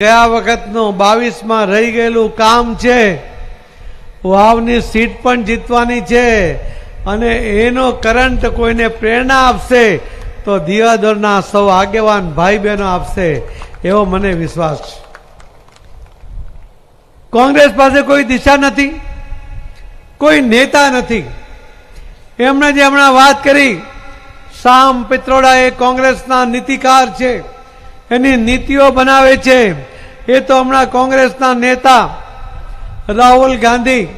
ગયા વખતનું બાવીસમાં રહી ગયેલું કામ છે. વાવની સીટ પણ જીતવાની છે અને એનો કરંટ કોઈને પ્રેરણા આપશે તો દિવાદોરના સૌ આગેવાન ભાઈ બહેનો આપશે એવો મને વિશ્વાસ છે. કોંગ્રેસ પાસે કોઈ દિશા નથી, કોઈ નેતા નથી. એમણે જે હમણાં વાત કરી શામ પિત્રોડા એ કોંગ્રેસના નીતિકાર છે. એની નીતિઓ બનાવે છે. એ તો હમણાં કોંગ્રેસના નેતા રાહુલ ગાંધી,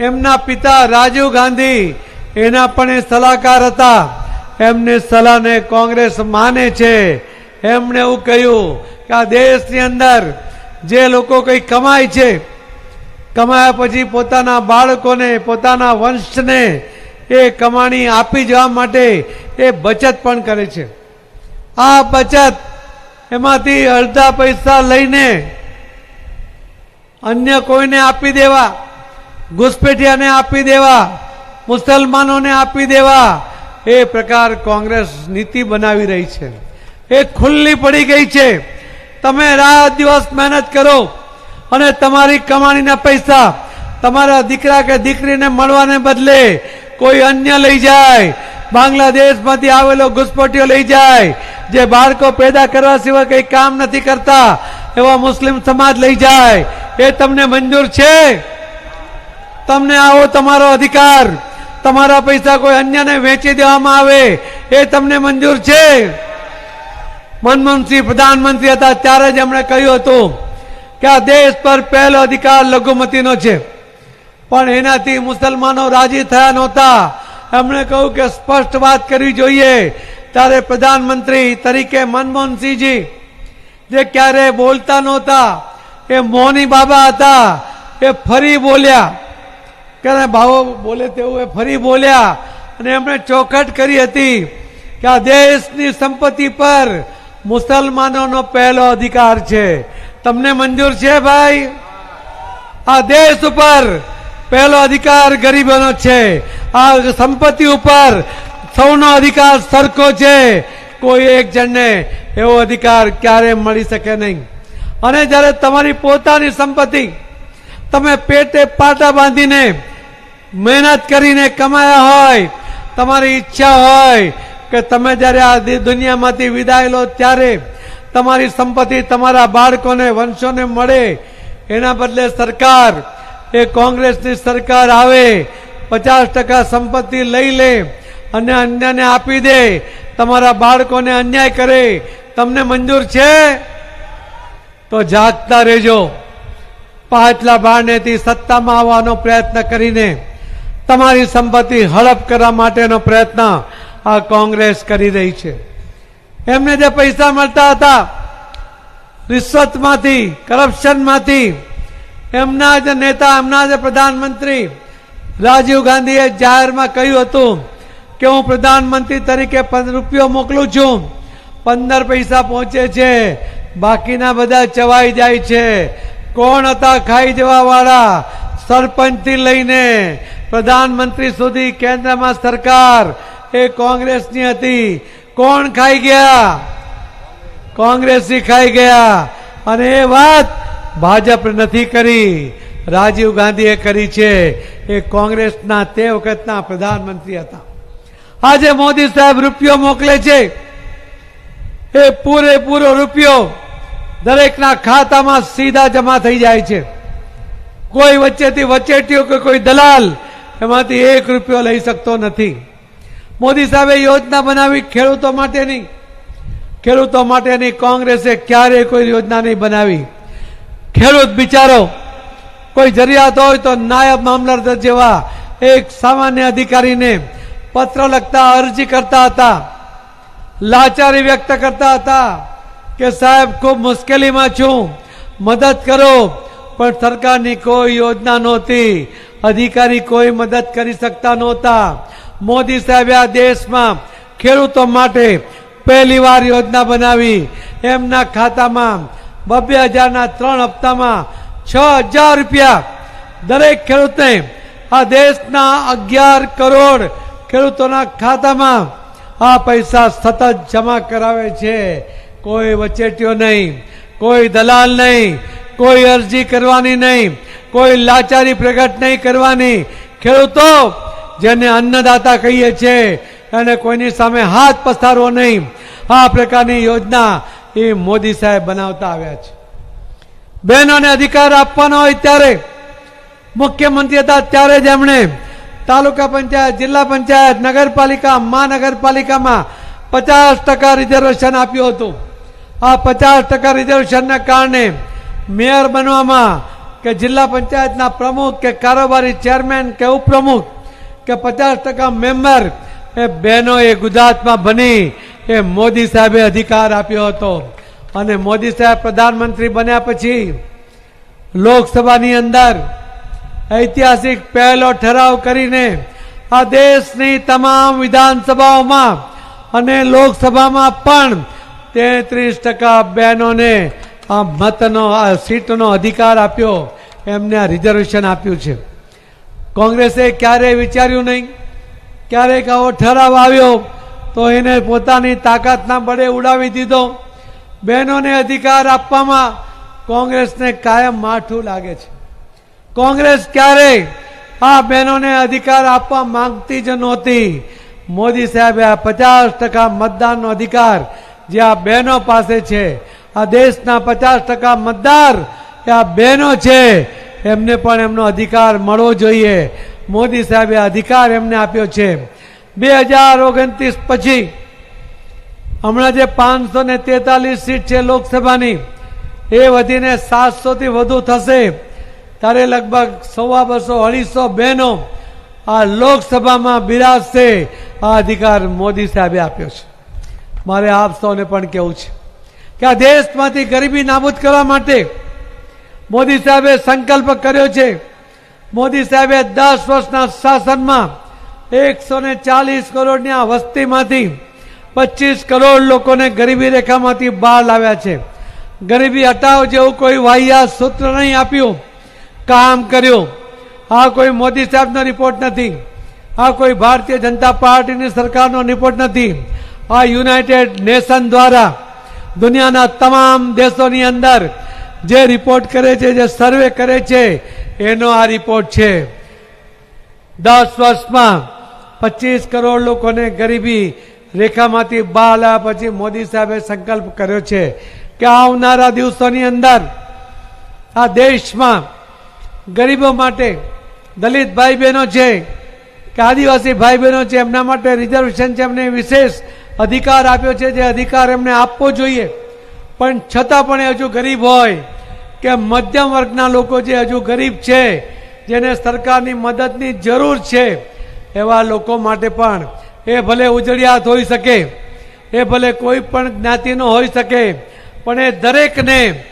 એમના પિતા રાજીવ ગાંધી, એના પણ એ સલાહકાર હતા. એમની સલાહને કોંગ્રેસ માને છે. એમણે એવું કહ્યું કે આ દેશની અંદર જે લોકો કંઈ કમાય છે, કમાયા પછી પોતાના બાળકોને, પોતાના વંશને એ કમાણી આપી જવા માટે એ બચત પણ કરે છે. આ બચત એમાંથી અડધા પૈસા લઈને અન્ય કોઈને આપી દેવા, ઘુસપેઠિયાને આપી દેવા, મુસલમાનોને આપી દેવા, એ પ્રકાર કોંગ્રેસ નીતિ બનાવી રહી છે. એ ખુલ્લી પડી ગઈ છે. તમે રાત દિવસ મહેનત કરો અને તમારી કમાણીના પૈસા તમારા દીકરા કે દીકરીને મળવાને બદલે કોઈ અન્ય લઈ જાય, બાંગ્લાદેશમાંથી આવેલો ઘુસપટીઓ લઈ જાય જે બાળકો પેદા કરવા સિવાય કંઈ કામ નથી કરતા, એવા મુસ્લિમ સમાજ લઈ જાય. એ તમને મંજૂર છે? તમને આવો તમારો અધિકાર. તમારા પૈસા કોઈ અન્યને વેચી દેવામાં આવે, એ તમને મંજૂર છે? મનમોહનસિંહ પ્રધાનમંત્રી હતા, ત્યારે જ એમણે કહ્યું હતું કે આ દેશ પર પહેલો અધિકાર લઘુમતીનો છે. પણ એનાથી મુસલમાનો રાજી થયા નહોતા. એમણે કહ્યું કે સ્પષ્ટ વાત કરવી જોઈએ ત્યારે પ્રધાનમંત્રી તરીકે મનમોહનસિંહજી, જે ક્યારે બોલતા નહોતા, એ મોની બાબા હતા, એ ફરી બોલ્યા. ક્યારે ભાવો બોલે તેવું એ ફરી બોલ્યા અને એમણે ચોખટ કરી હતી કે આ દેશની સંપત્તિ પર મુસલમાનોનો પહેલો અધિકાર છે. તમને મંજૂર છે ભાઈ? આ દેશ ઉપર પહેલો અધિકાર ગરીબોનો છે. આ સંપત્તિ ઉપર સૌનો અધિકાર સરખો છે. કોઈ એક જણને એવો અધિકાર ક્યારે મળી શકે નહીં. અને જ્યારે તમારી પોતાની સંપત્તિ તમે પેટે પાટા બાંધીને મહેનત કરીને કમાયા હોય, તમારી ઈચ્છા હોય કે તમે જ્યારે આ દુનિયામાંથી વિદાય લો ત્યારે તમારી સંપત્તિ તમારા બાળકોને, વંશોને મળે. એના બદલે સરકાર, એ કોંગ્રેસની સરકાર આવે, પચાસ ટકા સંપત્તિ લઈ લે અને અન્યને આપી દે. તમારા બાળકોને અન્યાય કરે. તમને મંજૂર છે? તો જાગતા રહેજો. પાછલા બારણેથી સત્તામાં આવવાનો પ્રયત્ન કરીને તમારી સંપત્તિ હડપ કરવા માટેનો પ્રયત્ન આ કોંગ્રેસ કરી રહી છે. એમને જે પૈસા મળતા હતા રિશ્વતમાંથી કરપ્શનમાંથી, એમના જ નેતા, એમના જ પ્રધાનમંત્રી રાજીવ ગાંધીએ જાહેરમાં કહ્યું હતું કે હું પ્રધાનમંત્રી તરીકે પંદર રૂપિયો મોકલું છું? પંદર પૈસા પહોંચે છે. બાકીના બધા ચવાઈ જાય છે. કોણ હતા ખાઈ જવા વાળા? સરપંચથી લઈને પ્રધાનમંત્રી સુધી કેન્દ્રમાં સરકાર. એ કોંગ્રેસની હતી. કોણ ખાઈ ગયા? કોંગ્રેસી ખાઈ ગયા. અને એ વાત ભાજપ નથી કરી. રાજીવ ગાંધીએ કરી છે. એ કોંગ્રેસના તે વખતના પ્રધાનમંત્રી હતા. આજે મોદી સાહેબ રૂપિયો મોકલે છે. એ પૂરેપૂરો રૂપિયો દરેકના ખાતામાં સીધા જમા થઈ જાય છે. કોઈ વચ્ચેથી વચેટીઓ કે કોઈ દલાલ એમાંથી એક રૂપિયો લઈ શકતો નથી. મોદી સાહેબે યોજના બનાવી ખેડૂતો માટેની. ખેડૂતો માટેની કોંગ્રેસે ક્યારેય કોઈ યોજના નહીં બનાવી. ખેડૂત બિચારો, કોઈ જરૂરિયાત હોય તો નાયબ મામલતદાર જેવા એક સામાન્ય અધિકારીને પત્ર લખતા, અરજી કરતા હતા. લાચારી વ્યક્ત કરતા હતા કે, સાહેબ, ખૂબ મુશ્કેલીમાં છું. મદદ કરો. પણ સરકારની કોઈ યોજના નહોતી. અધિકારી કોઈ મદદ કરી શકતા નહોતા. મોદી સાહેબે આ દેશમાં ખેડૂતો માટે પહેલી વાર યોજના બનાવી. એમના ખાતામાં બબ્બે હજારના ત્રણ હપ્તામાં છ હજાર રૂપિયા દરેક ખેડૂતને આ દેશના અગિયાર કરોડ ખેડૂતોના ખાતામાં આ પૈસા સતત જમા કરાવે છે. કોઈ વચેટીઓ નહીં, કોઈ દલાલ નહીં, કોઈ અરજી કરવાની નહીં, કોઈ લાચારી પ્રગટ નહીં કરવાની. ખેડૂતો, જેને અન્નદાતા કહીએ છીએ અને કોઈની સામે હાથ પસારવો નહીં. આ પ્રકારની યોજના એ મોદી સાહેબ બનાવતા આવ્યા છે. બહેનોને અધિકાર આપવાનો હોય ત્યારે, મુખ્યમંત્રી હતા ત્યારે જ એમણે તાલુકા પંચાયત, જિલ્લા પંચાયત, નગરપાલિકા, મહાનગરપાલિકામાં પચાસ ટકા રિઝર્વેશન આપ્યું હતું. આ પચાસ ટકા રિઝર્વેશનના કારણે મેયર બનવામાં કે જિલ્લા પંચાયતના પ્રમુખ કે કારોબારી ચેરમેન કે ઉપપ્રમુખ કે પચાસ ટકા મેમ્બર એ બહેનોએ ગુજરાતમાં બની એ મોદી સાહેબે અધિકાર આપ્યો હતો. અને મોદી સાહેબ પ્રધાનમંત્રી બન્યા પછી લોકસભાની અંદર ઐતિહાસિક પહેલો ઠરાવ કરીને આ દેશની તમામ વિધાનસભાઓમાં અને લોકસભામાં પણ તેત્રીસ ટકા બહેનોને આ મતનો, આ સીટનો અધિકાર આપ્યો, એમને આ રિઝર્વેશન આપ્યું છે. કોંગ્રેસે ક્યારેય વિચાર્યું નહીં. ક્યારેક આવો ઠરાવ આવ્યો તો એને પોતાની તાકાતના બળે ઉડાવી દીધો. બહેનોને અધિકાર આપવામાં કોંગ્રેસને કાયમ માઠું લાગે છે. કોંગ્રેસ ક્યારેય આ બહેનોને અધિકાર આપવા માંગતી જ નહોતી. મોદી સાહેબે આ પચાસ ટકા મતદાનનો અધિકાર જે આ બહેનો પાસે છે, આ દેશના પચાસ ટકા મતદાર એ આ બહેનો છે, એમને પણ એમનો અધિકાર મળવો જોઈએ. મોદી સાહેબે અધિકાર એમને આપ્યો છે. બે હજાર ઓગણત્રીસ પછી હમણાં જે પાંચસો ને તેતાલીસ સીટ છે લોકસભાની, એ વધીને સાતસોથી વધુ થશે. ત્યારે લગભગ સવા બસો, અઢીસો બહેનો આ લોકસભામાં બિરાજશે આ અધિકાર મોદી સાહેબે આપ્યો છે. મારે આપ સૌને પણ કહેવું છે કે આ દેશમાંથી ગરીબી નાબૂદ કરવા માટે મોદી સાહેબે સંકલ્પ કર્યો છે. મોદી સાહેબે દસ વર્ષના શાસનમાં એકસો ને ચાલીસ કરોડની આ વસ્તીમાંથી પચીસ કરોડ લોકોને ગરીબી રેખામાંથી બહાર લાવ્યા છે. ગરીબી હટાવ જેવું કોઈ વાહિયા સૂત્ર નહીં આપ્યું. કામ કર્યું. આ કોઈ મોદી સાહેબનો રિપોર્ટ નથી. આ કોઈ ભારતીય જનતા પાર્ટીની સરકારનો રિપોર્ટ નથી. આ યુનાઇટેડ નેશન દ્વારા દુનિયાના તમામ દેશોની અંદર જે રિપોર્ટ કરે છે, જે સર્વે કરે છે, એનો આ રિપોર્ટ છે. દસ વર્ષમાં પચીસ કરોડ લોકોને ગરીબી રેખામાંથી બહાર લાવ્યા પછી મોદી સાહેબે સંકલ્પ કર્યો છે કે આવનારા દિવસોની અંદર આ દેશમાં ગરીબો માટે, દલિત ભાઈ બહેનો છે, કે આદિવાસી ભાઈ બહેનો છે, એમના માટે રિઝર્વેશન છે, એમને વિશેષ અધિકાર આપ્યો છે, જે અધિકાર એમને આપવો જોઈએ. પણ છતાં પણ એ હજુ ગરીબ હોય, કે મધ્યમ વર્ગના લોકો જે હજુ ગરીબ છે, જેને સરકારની મદદની જરૂર છે, એવા લોકો માટે પણ એ ભલે ઉજળિયાત હોઈ શકે, એ ભલે કોઈ પણ જ્ઞાતિનો હોઈ શકે, પણ એ દરેકને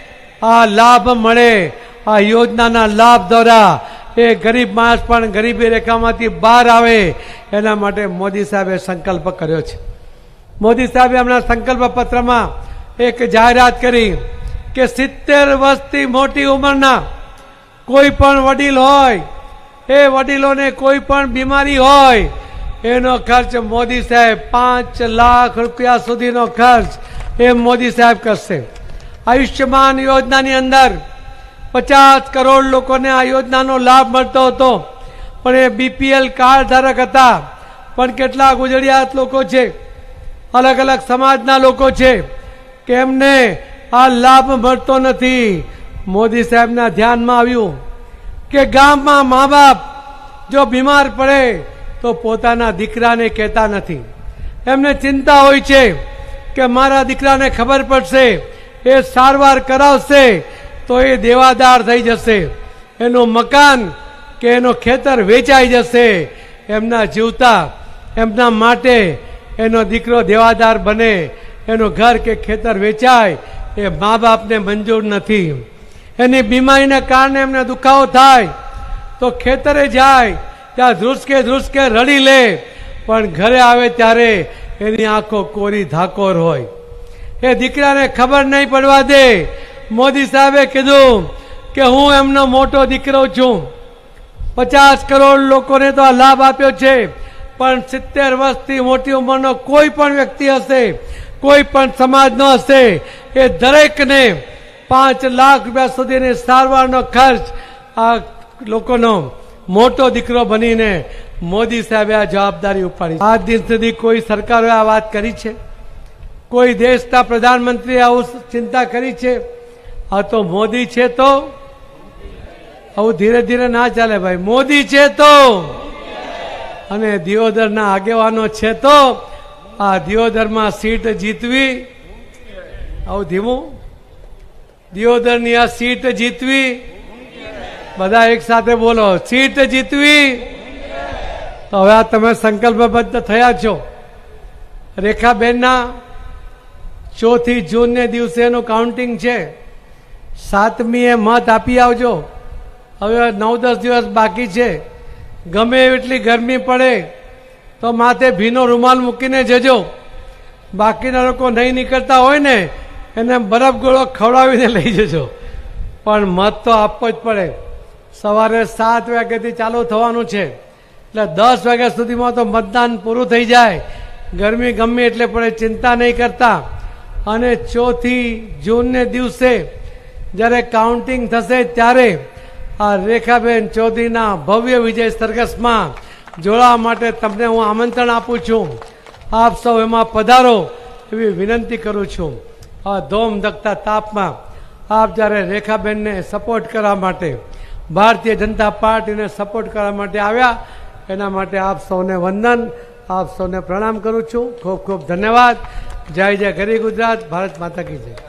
આ લાભ મળે આ યોજનાના લાભ દ્વારા એ ગરીબ માણસ પણ ગરીબી રેખામાંથી બહાર આવે, એના માટે મોદી સાહેબે સંકલ્પ કર્યો છે. મોદી સાહેબે હમણાં સંકલ્પ પત્રમાં એક જાહેરાત કરી કે સિત્તેર વર્ષથી મોટી ઉંમરના કોઈ પણ વડીલ હોય, એ વડીલોને કોઈ પણ બીમારી હોય, એનો ખર્ચ મોદી સાહેબ પાંચ લાખ રૂપિયા સુધીનો ખર્ચ એ મોદી સાહેબ કરશે. આયુષ્યમાન યોજનાની અંદર પચાસ કરોડ લોકોને આ યોજનાનો લાભ મળતો હતો. પણ એ બીપીએલ કાર્ડ ધારક હતા. પણ કેટલા ગુજરાત લોકો છે. અલગ અલગ સમાજના લોકો છે કે એમને આ લાભ મળતો નથી. મોદી સાહેબના ધ્યાનમાં આવ્યું કે ગામમાં મા બાપ જો બીમાર પડે તો પોતાના દીકરાને કહેતા નથી. એમને ચિંતા હોય છે કે મારા દીકરાને ખબર પડશે, એ સારવાર કરાવશે તો એ દેવાદાર થઈ જશે. એનું મકાન કે એનો ખેતર વેચાઈ જશે. એમના જીવતા, એમના માટે એનો દીકરો દેવાદાર બને. એનું ઘર કે ખેતર વેચાય, એ મા બાપને મંજૂર નથી. એની બીમારીને કારણે એમને દુખાવો થાય. તો ખેતરે જાય, ત્યાં ધ્રુસકે ધ્રુસકે રડી લે. પણ ઘરે આવે ત્યારે એની આંખો કોરી ધાકોર હોય. એ દીકરાને ખબર નહીં પડવા દે. મોદી સાહેબે કીધું કે હું એમનો મોટો દીકરો છું. પચાસ કરોડ લોકોને તો આ લાભ આપ્યો છે, પણ સિત્તેર વર્ષથી મોટી ઉંમરનો કોઈ પણ વ્યક્તિ હશે, કોઈ પણ સમાજનો હશે, એ દરેકને પાંચ લાખ રૂપિયા સુધીની સારવારનો ખર્ચ આ લોકોનો મોટો દીકરો બનીને મોદી સાહેબે આ જવાબદારી ઉપાડી. આજ દિન સુધી કોઈ સરકારોએ આ વાત કરી છે? કોઈ દેશના પ્રધાનમંત્રીએ આવું ચિંતા કરી છે? આ તો મોદી છે તો? આવું ધીરે ધીરે ના ચાલે ભાઈ. મોદી છે તો? અને દિયોદરના આગેવાનો છે તો? આ દિયોદરમાં સીટ જીતવી. આવું ધીમું. દિયોદરની આ સીટ જીતવી. બધા એક સાથે બોલો. સીટ જીતવી. તો હવે આ તમે સંકલ્પબદ્ધ થયા છો. રેખાબેનના ચોથી જૂનને દિવસેનું કાઉન્ટિંગ છે. સાતમીએ મત આપી આવજો. હવે નવ દસ દિવસ બાકી છે. ગમે એટલી ગરમી પડે તો માથે ભીનો રૂમાલ મૂકીને જજો. બાકીના લોકો નહીં નીકળતા હોય ને, એને બરફ ગોળો ખવડાવીને લઈ જજો. પણ મત તો આપવો જ પડે. સવારે સાત વાગ્યાથી ચાલુ થવાનું છે. એટલે દસ વાગ્યા સુધીમાં તો મતદાન પૂરું થઈ જાય. ગરમી ગમે એટલે પડે, ચિંતા નહીં કરતા. અને ચોથી જૂનને દિવસે જ્યારે કાઉન્ટિંગ થશે ત્યારે આ રેખાબેન ચૌધરીના ભવ્ય વિજય સરઘસમાં જોડાવા માટે તમને હું આમંત્રણ આપું છું. આપ સૌ એમાં પધારો એવી વિનંતી કરું છું. આ ધોમ ધકતા તાપમાં આપ જ્યારે રેખાબેનને સપોર્ટ કરવા માટે ભારતીય જનતા પાર્ટીને સપોર્ટ કરવા માટે આવ્યા, એના માટે આપ સૌને વંદન, આપ સૌને પ્રણામ કરું છું. ખૂબ ખૂબ ધન્યવાદ. જય જય ગરી ગુજરાત. ભારત માતા કી જય.